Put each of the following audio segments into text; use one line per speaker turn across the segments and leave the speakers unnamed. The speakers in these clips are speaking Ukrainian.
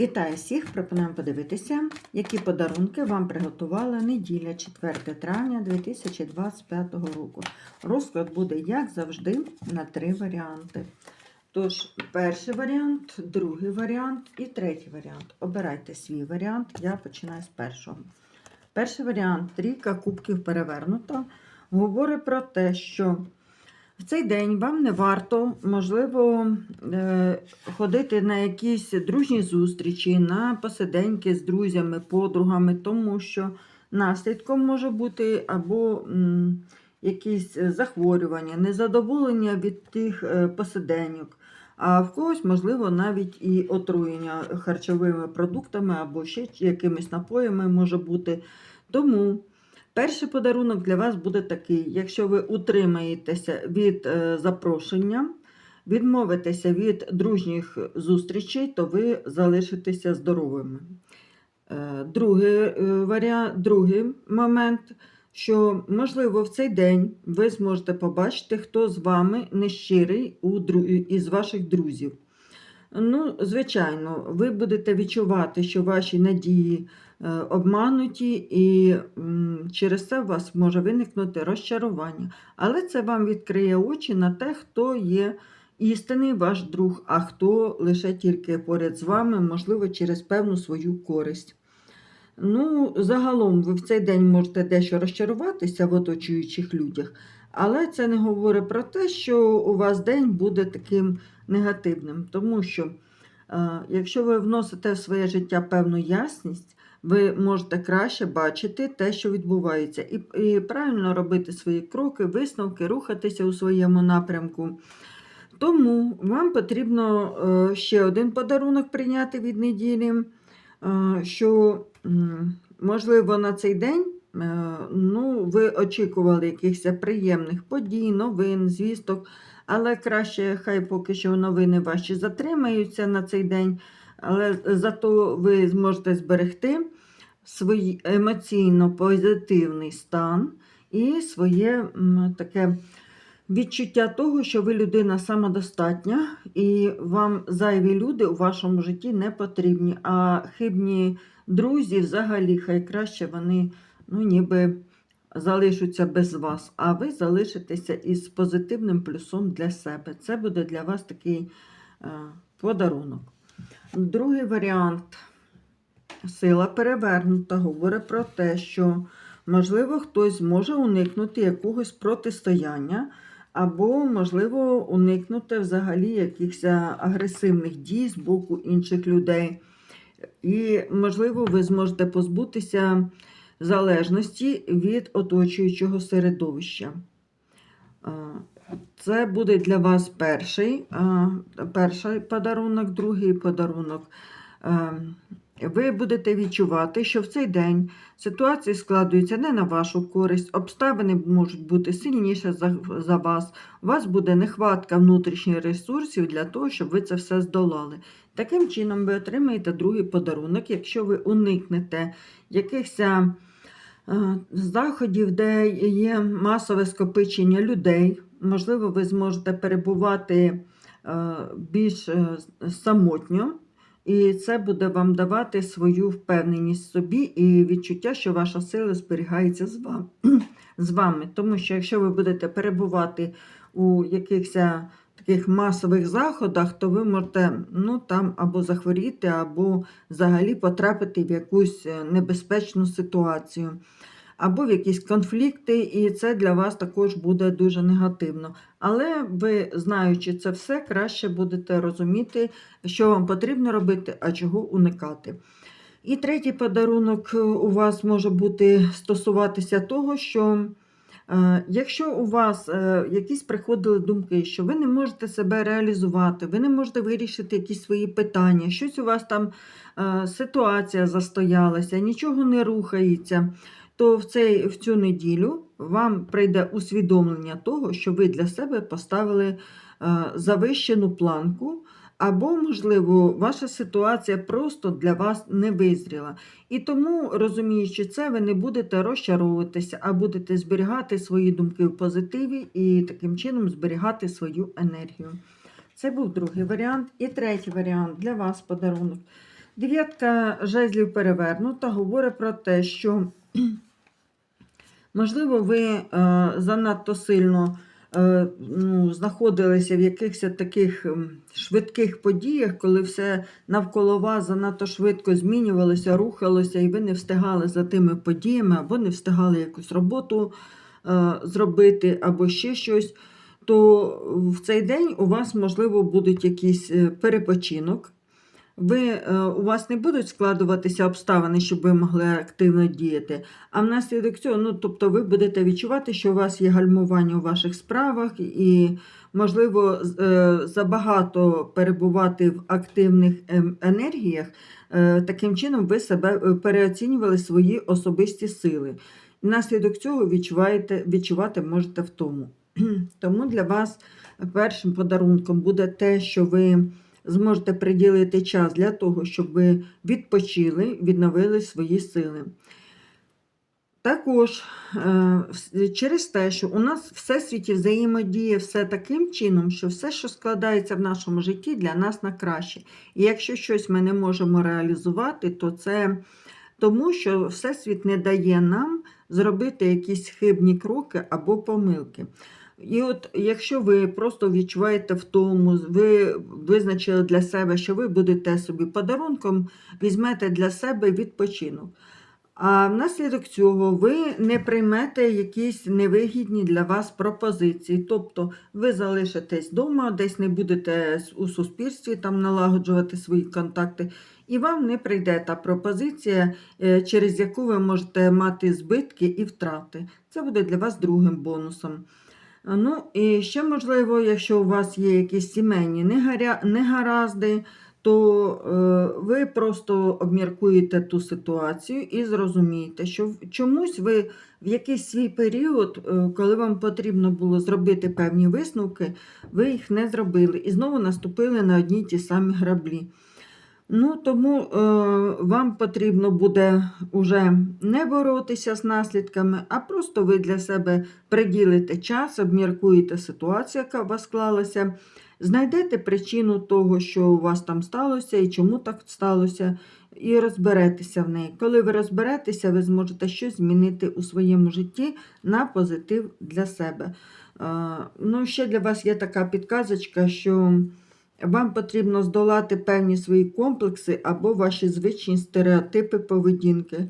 Вітаю всіх! Пропонуємо подивитися, які подарунки вам приготувала неділя 4 травня 2025 року. Розклад буде, як завжди, на три варіанти. Тож, перший варіант, другий варіант і третій варіант. Обирайте свій варіант, я починаю з першого. Перший варіант трійка кубків перевернута. Говорить про те, що в цей день вам не варто, можливо, е, ходити на якісь дружні зустрічі, на посиденьки з друзями, подругами, тому що наслідком може бути або якісь захворювання, незадоволення від тих е, посиденьок, а в когось, можливо, навіть і отруєння харчовими продуктами або ще якимись напоями може бути. Тому Перший подарунок для вас буде такий: якщо ви утримаєтеся від е, запрошення, відмовитеся від дружніх зустрічей, то ви залишитеся здоровими. Е, Другий, е, варіант, другий момент, що, можливо, в цей день ви зможете побачити, хто з вами нещирий із ваших друзів. Ну, звичайно, ви будете відчувати, що ваші надії обмануті, і через це у вас може виникнути розчарування. Але це вам відкриє очі на те, хто є істинний ваш друг, а хто лише тільки поряд з вами, можливо, через певну свою користь. Ну, загалом ви в цей день можете дещо розчаруватися в оточуючих людях, але це не говорить про те, що у вас день буде таким негативним, тому що е, якщо ви вносите в своє життя певну ясність, ви можете краще бачити те, що відбувається, і, і правильно робити свої кроки, висновки, рухатися у своєму напрямку. Тому вам потрібно е, ще один подарунок прийняти від неділі, е, що, можливо, на цей день е, ну, ви очікували якихось приємних подій, новин, звісток, але краще хай поки що новини ваші затримаються на цей день, але зато ви зможете зберегти свій емоційно позитивний стан і своє таке відчуття того, що ви людина самодостатня, і вам зайві люди у вашому житті не потрібні. А хибні друзі, взагалі, хай краще вони ну, ніби залишаться без вас, а ви залишитеся із позитивним плюсом для себе. Це буде для вас такий е, подарунок. Другий варіант. Сила перевернута говорить про те, що, можливо, хтось зможе уникнути якогось протистояння, або, можливо, уникнути взагалі якихось агресивних дій з боку інших людей. І, можливо, ви зможете позбутися залежності від оточуючого середовища. Це буде для вас перший, перший подарунок, другий подарунок. Ем, Ви будете відчувати, що в цей день ситуації складуються не на вашу користь, обставини можуть бути сильніше за, за вас. У вас буде нехватка внутрішніх ресурсів для того, щоб ви це все здолали. Таким чином, ви отримаєте другий подарунок, якщо ви уникнете якихось е, заходів, де є масове скопичення людей. Можливо, ви зможете перебувати е, більш е, самотньо. І це буде вам давати свою впевненість в собі і відчуття, що ваша сила зберігається з вами. Тому що якщо ви будете перебувати у якихось таких масових заходах, то ви можете ну, там або захворіти, або взагалі потрапити в якусь е, небезпечну ситуацію, або в якісь конфлікти, і це для вас також буде дуже негативно. Але ви, знаючи це все, краще будете розуміти, що вам потрібно робити, а чого уникати. І третій подарунок е, у вас може бути стосуватися того, що е, якщо у вас е, якісь приходили думки, що ви не можете себе реалізувати, ви не можете вирішити якісь свої питання, щось у вас там ситуація застоялася, нічого не рухається, то в, цей, в цю неділю вам прийде усвідомлення того, що ви для себе поставили е, завищену планку. Або, можливо, ваша ситуація просто для вас не визріла. І тому, розуміючи це, ви не будете розчаровуватися, а будете зберігати свої думки в позитиві і таким чином зберігати свою енергію. Це був другий варіант. І третій варіант для вас подарунок. Дев'ятка жезлів перевернута говорить про те, що, можливо, ви е, занадто сильно е, ну, знаходилися в якихось таких швидких подіях, коли все навколо вас занадто швидко змінювалося, рухалося, і ви не встигали за тими подіями, або не встигали якусь роботу е, зробити, або ще щось. То в цей день у вас, можливо, будуть якийсь перепочинок. Ви, е, у вас не будуть складуватися обставини, щоб ви могли активно діяти. А внаслідок цього, ну, тобто ви будете відчувати, що у вас є гальмування у ваших справах, і, можливо, е, забагато перебувати в активних ем, енергіях. Е, Таким чином, ви себе переоцінювали свої особисті сили. Внаслідок цього відчуваєте, відчувати можете втому. Тому для вас першим подарунком буде те, що ви зможете приділити час для того, щоб ви відпочили, відновили свої сили. Також е, через те, що у нас всесвіті взаємодіє все таким чином, що все, що складається в нашому житті, для нас на краще. І якщо щось ми не можемо реалізувати, то це тому, що Всесвіт не дає нам зробити якісь хибні кроки або помилки. І от якщо ви просто відчуваєте втому, ви визначили для себе, що ви будете собі подарунком, візьмете для себе відпочинок. А внаслідок цього ви не приймете якісь невигідні для вас пропозиції. Тобто ви залишитесь вдома, десь не будете у суспільстві там налагоджувати свої контакти, і вам не прийде та пропозиція, е, через яку ви можете мати збитки і втрати. Це буде для вас другим бонусом. Ну, і ще можливо, якщо у вас є якісь сімейні негаразди, то е, ви просто обміркуєте ту ситуацію і зрозумієте, що чомусь ви в якийсь свій період, е, коли вам потрібно було зробити певні висновки, ви їх не зробили і знову наступили на одні ті самі граблі. Ну, тому е, вам потрібно буде уже не боротися з наслідками, а просто ви для себе приділите час, обміркуєте ситуацію, яка у вас склалася, знайдете причину того, що у вас там сталося і чому так сталося, і розберетеся в неї. Коли ви розберетеся, ви зможете щось змінити у своєму житті на позитив для себе. Е, Ну, ще для вас є така підказочка, що вам потрібно здолати певні свої комплекси або ваші звичні стереотипи поведінки.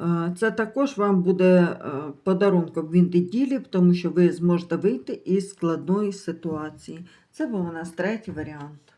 Е, Це також вам буде е, подарунком в неділі, тому що ви зможете вийти із складної ситуації. Це був у нас третій варіант.